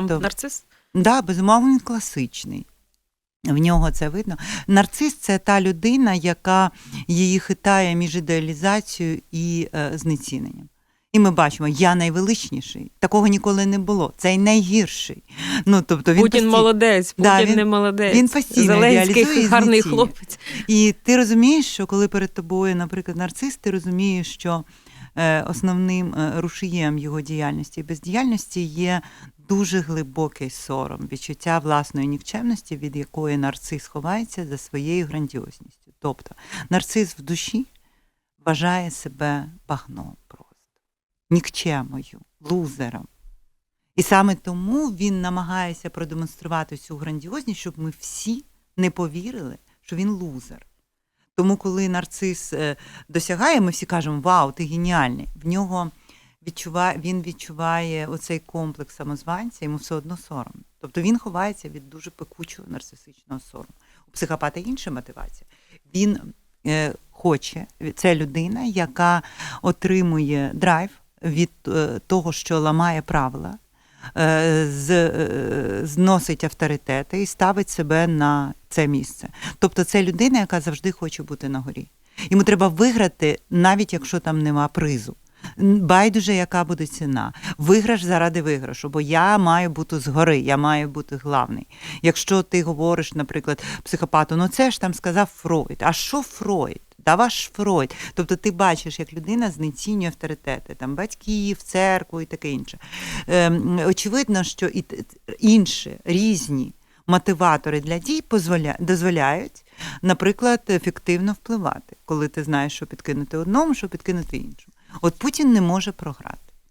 сам Тобто- нарцис? Да, безумовно, він класичний. В нього це видно. Нарцис це та людина, яка її хитає між ідеалізацією і е, знеціненням. І ми бачимо, я найвеличніший. Такого ніколи не було. Цей найгірший. Ну, тобто він Путін постій- молодець, Путін Да, він- не молодець. він постійно Зеленський і гарний знецінює. хлопець. І ти розумієш, що коли перед тобою, наприклад, нарцис, ти розумієш, що е, основним е, рушієм його діяльності і бездіяльності є дуже глибокий сором, відчуття власної нікчемності, від якої нарцис ховається за своєю грандіозністю. Тобто нарцис в душі вважає себе багном просто, нікчемою, лузером. І саме тому він намагається продемонструвати цю грандіозність, щоб ми всі не повірили, що він лузер. Тому, коли нарцис е, досягає, ми всі кажемо: Вау, ти геніальний! В нього відчуває, він відчуває оцей комплекс самозванця, йому все одно сором. Тобто він ховається від дуже пекучого нарцисичного сорому. У психопата інша мотивація. Він е, хоче, це людина, яка отримує драйв від е, того, що ламає правила, е, з, е, зносить авторитети і ставить себе на це місце. Тобто це людина, яка завжди хоче бути на горі. Йому треба виграти, навіть якщо там нема призу. Байдуже, яка буде ціна. Виграш заради виграшу, бо я маю бути згори, я маю бути главний. Якщо ти говориш, наприклад, психопату, ну це ж там сказав Фройд. А що Фройд? Та ваш Фройд. Тобто ти бачиш, як людина знецінює авторитети, там батьків, церкву і таке інше. Ем, очевидно, що і інші різні мотиватори для дій дозволяють, наприклад, ефективно впливати, коли ти знаєш, що підкинути одному, що підкинути іншому. От Путін не може програти.